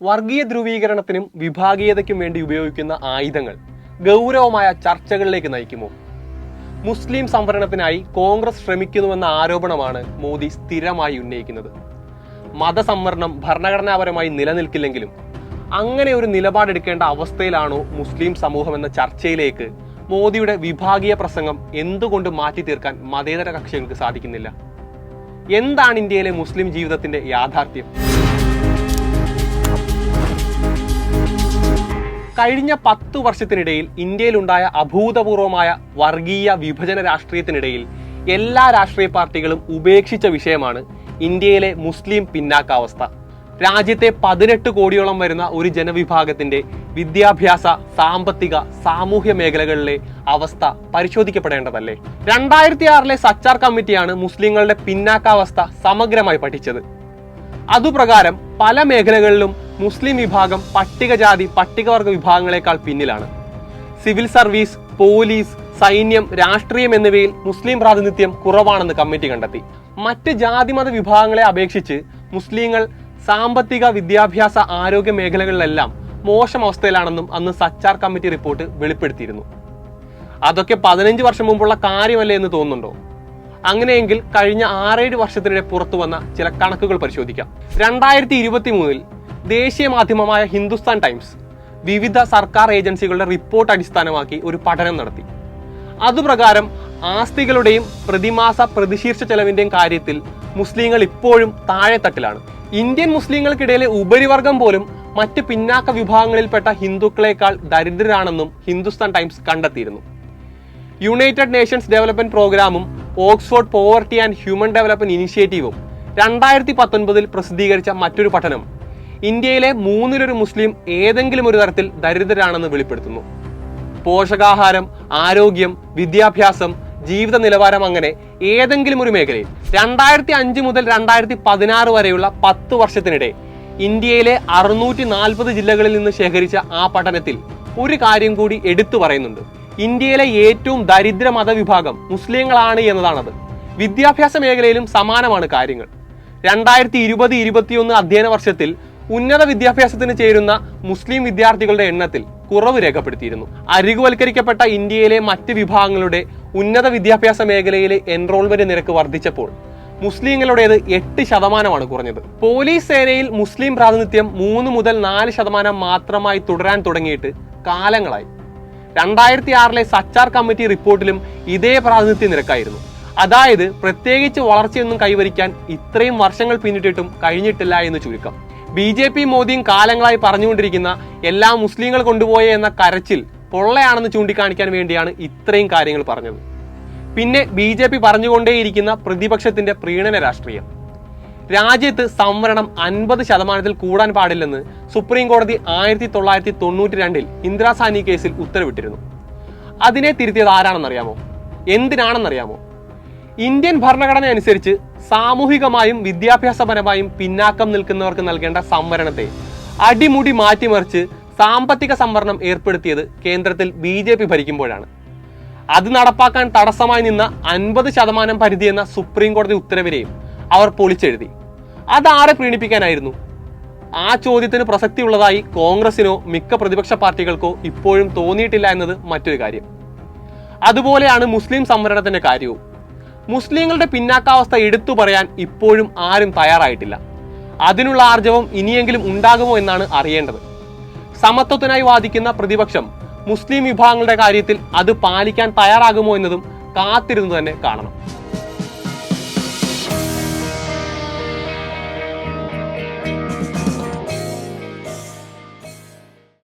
വർഗീയ ധ്രുവീകരണത്തിനും വിഭാഗീയതയ്ക്കും വേണ്ടി ഉപയോഗിക്കുന്ന ആയുധങ്ങൾ ഗൗരവമായ ചർച്ചകളിലേക്ക് നയിക്കുമോ? മുസ്ലിം സംവരണത്തിനായി കോൺഗ്രസ് ശ്രമിക്കുന്നുവെന്ന ആരോപണമാണ് മോദി സ്ഥിരമായി ഉന്നയിക്കുന്നത്. മതസംവരണം ഭരണഘടനാപരമായി നിലനിൽക്കില്ലെങ്കിലും അങ്ങനെ ഒരു നിലപാടെടുക്കേണ്ട അവസ്ഥയിലാണോ മുസ്ലിം സമൂഹം എന്ന ചർച്ചയിലേക്ക് മോദിയുടെ വിഭാഗീയ പ്രസംഗം എന്തുകൊണ്ട് മാറ്റി തീർക്കാൻ മതേതര കക്ഷികൾക്ക് സാധിക്കുന്നില്ല? എന്താണ് ഇന്ത്യയിലെ മുസ്ലിം ജീവിതത്തിന്റെ യാഥാർത്ഥ്യം? കഴിഞ്ഞ പത്ത് വർഷത്തിനിടയിൽ ഇന്ത്യയിലുണ്ടായ അഭൂതപൂർവമായ വർഗീയ വിഭജന രാഷ്ട്രീയത്തിനിടയിൽ എല്ലാ രാഷ്ട്രീയ പാർട്ടികളും ഉപേക്ഷിച്ച വിഷയമാണ് ഇന്ത്യയിലെ മുസ്ലിം പിന്നാക്കാവസ്ഥ. രാജ്യത്തെ പതിനെട്ട് കോടിയോളം വരുന്ന ഒരു ജനവിഭാഗത്തിന്റെ വിദ്യാഭ്യാസ സാമ്പത്തിക സാമൂഹ്യ മേഖലകളിലെ അവസ്ഥ പരിശോധിക്കപ്പെടേണ്ടതല്ലേ? രണ്ടായിരത്തി ആറിലെ സച്ചാർ കമ്മിറ്റിയാണ് മുസ്ലിങ്ങളുടെ പിന്നാക്കാവസ്ഥ സമഗ്രമായി പഠിച്ചത്. അതുപ്രകാരം പല മേഖലകളിലും മുസ്ലിം വിഭാഗം പട്ടികജാതി പട്ടികവർഗ വിഭാഗങ്ങളെക്കാൾ പിന്നിലാണ്. സിവിൽ സർവീസ് പോലീസ് സൈന്യം രാഷ്ട്രീയം എന്നിവയിൽ മുസ്ലിം പ്രാതിനിധ്യം കുറവാണെന്ന് കമ്മിറ്റി കണ്ടെത്തി. മറ്റ് ജാതിമത വിഭാഗങ്ങളെ അപേക്ഷിച്ച് മുസ്ലിങ്ങൾ സാമ്പത്തിക വിദ്യാഭ്യാസ ആരോഗ്യ മേഖലകളിലെല്ലാം മോശം അവസ്ഥയിലാണെന്നും അന്ന് സച്ചാർ കമ്മിറ്റി റിപ്പോർട്ട് വെളിപ്പെടുത്തിയിരുന്നു. അതൊക്കെ പതിനഞ്ച് വർഷം മുമ്പുള്ള കാര്യമല്ലേ എന്ന് തോന്നുന്നുണ്ടോ? അങ്ങനെയെങ്കിൽ കഴിഞ്ഞ ആറേഴ് വർഷത്തിനിടെ പുറത്തു വന്ന ചില കണക്കുകൾ പരിശോധിക്കാം. രണ്ടായിരത്തി ഇരുപത്തി മൂന്നിൽ ദേശീയ മാധ്യമമായ ഹിന്ദുസ്ഥാൻ ടൈംസ് വിവിധ സർക്കാർ ഏജൻസികളുടെ റിപ്പോർട്ട് അടിസ്ഥാനമാക്കി ഒരു പഠനം നടത്തി. അതുപ്രകാരം ആസ്തികളുടെയും പ്രതിമാസ പ്രതിശീർഷ ചെലവിന്റെയും കാര്യത്തിൽ മുസ്ലിങ്ങൾ ഇപ്പോഴും താഴെത്തട്ടിലാണ്. ഇന്ത്യൻ മുസ്ലിങ്ങൾക്കിടയിലെ ഉപരിവർഗം പോലും മറ്റ് പിന്നാക്ക വിഭാഗങ്ങളിൽപ്പെട്ട ഹിന്ദുക്കളെക്കാൾ ദരിദ്രരാണെന്നും ഹിന്ദുസ്ഥാൻ ടൈംസ് കണ്ടെത്തിയിരുന്നു. യുണൈറ്റഡ് നേഷൻസ് ഡെവലപ്മെന്റ് പ്രോഗ്രാമും Oxford Poverty and Human Development ഇനിഷ്യേറ്റീവും രണ്ടായിരത്തി പത്തൊൻപതിൽ പ്രസിദ്ധീകരിച്ച മറ്റൊരു പഠനം. ഇന്ത്യയിലെ മൂന്നിലൊരു മുസ്ലിം ഏതെങ്കിലും ഒരു തരത്തിൽ ദരിദ്രരാണെന്ന് വെളിപ്പെടുത്തുന്നു. പോഷകാഹാരം ആരോഗ്യം വിദ്യാഭ്യാസം ജീവിത നിലവാരം അങ്ങനെ ഏതെങ്കിലും ഒരു മേഖലയിൽ രണ്ടായിരത്തി അഞ്ച് മുതൽ രണ്ടായിരത്തി പതിനാറ് വരെയുള്ള പത്ത് വർഷത്തിനിടെ ഇന്ത്യയിലെ അറുന്നൂറ്റി നാൽപ്പത് ജില്ലകളിൽ നിന്ന് ശേഖരിച്ച ആ പഠനത്തിൽ ഒരു കാര്യം കൂടി എടുത്തു പറയുന്നുണ്ട്. ഇന്ത്യയിലെ ഏറ്റവും ദരിദ്ര മതവിഭാഗം മുസ്ലിങ്ങളാണ് എന്നതാണത്. വിദ്യാഭ്യാസ മേഖലയിലും സമാനമാണ് കാര്യങ്ങൾ. രണ്ടായിരത്തി ഇരുപത് ഇരുപത്തിയൊന്ന് അധ്യയന വർഷത്തിൽ ഉന്നത വിദ്യാഭ്യാസത്തിന് ചേരുന്ന മുസ്ലിം വിദ്യാർത്ഥികളുടെ എണ്ണത്തിൽ കുറവ് രേഖപ്പെടുത്തിയിരുന്നു. അരികുവൽക്കരിക്കപ്പെട്ട ഇന്ത്യയിലെ മറ്റ് വിഭാഗങ്ങളുടെ ഉന്നത വിദ്യാഭ്യാസ മേഖലയിലെ എൻറോൾമെന്റ് നിരക്ക് വർദ്ധിച്ചപ്പോൾ മുസ്ലിങ്ങളുടേത് എട്ട് ശതമാനമാണ് കുറഞ്ഞത്. പോലീസ് സേനയിൽ മുസ്ലിം പ്രാതിനിധ്യം മൂന്ന് മുതൽ നാല് ശതമാനം മാത്രമായി തുടരാൻ തുടങ്ങിയിട്ട് കാലങ്ങളായി. രണ്ടായിരത്തി ആറിലെ സച്ചാർ കമ്മിറ്റി റിപ്പോർട്ടിലും ഇതേ പ്രാതിനിധ്യ നിരക്കായിരുന്നു. അതായത് പ്രത്യേകിച്ച് വളർച്ചയൊന്നും കൈവരിക്കാൻ ഇത്രയും വർഷങ്ങൾ പിന്നിട്ടിട്ടും കഴിഞ്ഞിട്ടില്ല എന്ന് ചുരുക്കം. ബി ജെ പി മോദിയും കാലങ്ങളായി പറഞ്ഞുകൊണ്ടിരിക്കുന്ന എല്ലാ മുസ്ലിങ്ങൾ കൊണ്ടുപോയ എന്ന കരച്ചിൽ പൊള്ളയാണെന്ന് ചൂണ്ടിക്കാണിക്കാൻ വേണ്ടിയാണ് ഇത്രയും കാര്യങ്ങൾ പറഞ്ഞത്. പിന്നെ ബി ജെ പി പറഞ്ഞുകൊണ്ടേയിരിക്കുന്ന പ്രതിപക്ഷത്തിന്റെ പ്രീണന രാഷ്ട്രീയം. രാജ്യത്ത് സംവരണം അൻപത് ശതമാനത്തിൽ കൂടാൻ പാടില്ലെന്ന് സുപ്രീം കോടതി ആയിരത്തി തൊള്ളായിരത്തി തൊണ്ണൂറ്റി രണ്ടിൽ ഇന്ദിരാസാനി കേസിൽ ഉത്തരവിട്ടിരുന്നു. അതിനെ തിരുത്തിയത് ആരാണെന്നറിയാമോ? എന്തിനാണെന്നറിയാമോ? ഇന്ത്യൻ ഭരണഘടന അനുസരിച്ച് സാമൂഹികമായും വിദ്യാഭ്യാസപരമായും പിന്നാക്കം നിൽക്കുന്നവർക്ക് നൽകേണ്ട സംവരണത്തെ അടിമുടി മാറ്റിമറിച്ച് സാമ്പത്തിക സംവരണം ഏർപ്പെടുത്തിയത് കേന്ദ്രത്തിൽ ബി ജെ പി ഭരിക്കുമ്പോഴാണ്. അത് നടപ്പാക്കാൻ തടസ്സമായി നിന്ന അൻപത് ശതമാനം പരിധി എന്ന സുപ്രീം കോടതി ഉത്തരവിനെയും അവർ പൊളിച്ചെഴുതി. അതാരെ പ്രീണിപ്പിക്കാനായിരുന്നു? ആ ചോദ്യത്തിന് പ്രസക്തി ഉള്ളതായി കോൺഗ്രസിനോ മിക്ക പ്രതിപക്ഷ പാർട്ടികൾക്കോ ഇപ്പോഴും തോന്നിയിട്ടില്ല എന്നത് മറ്റൊരു കാര്യം. അതുപോലെയാണ് മുസ്ലിം സംവരണത്തിന്റെ കാര്യവും. മുസ്ലിങ്ങളുടെ പിന്നാക്കാവസ്ഥ എടുത്തു പറയാൻ ഇപ്പോഴും ആരും തയ്യാറായിട്ടില്ല. അതിനുള്ള ആർജവം ഇനിയെങ്കിലും ഉണ്ടാകുമോ എന്നാണ് അറിയേണ്ടത്. സമത്വത്തിനായി വാദിക്കുന്ന പ്രതിപക്ഷം മുസ്ലിം വിഭാഗങ്ങളുടെ കാര്യത്തിൽ അത് പാലിക്കാൻ തയ്യാറാകുമോ എന്നതും കാത്തിരുന്നു തന്നെ കാണണം.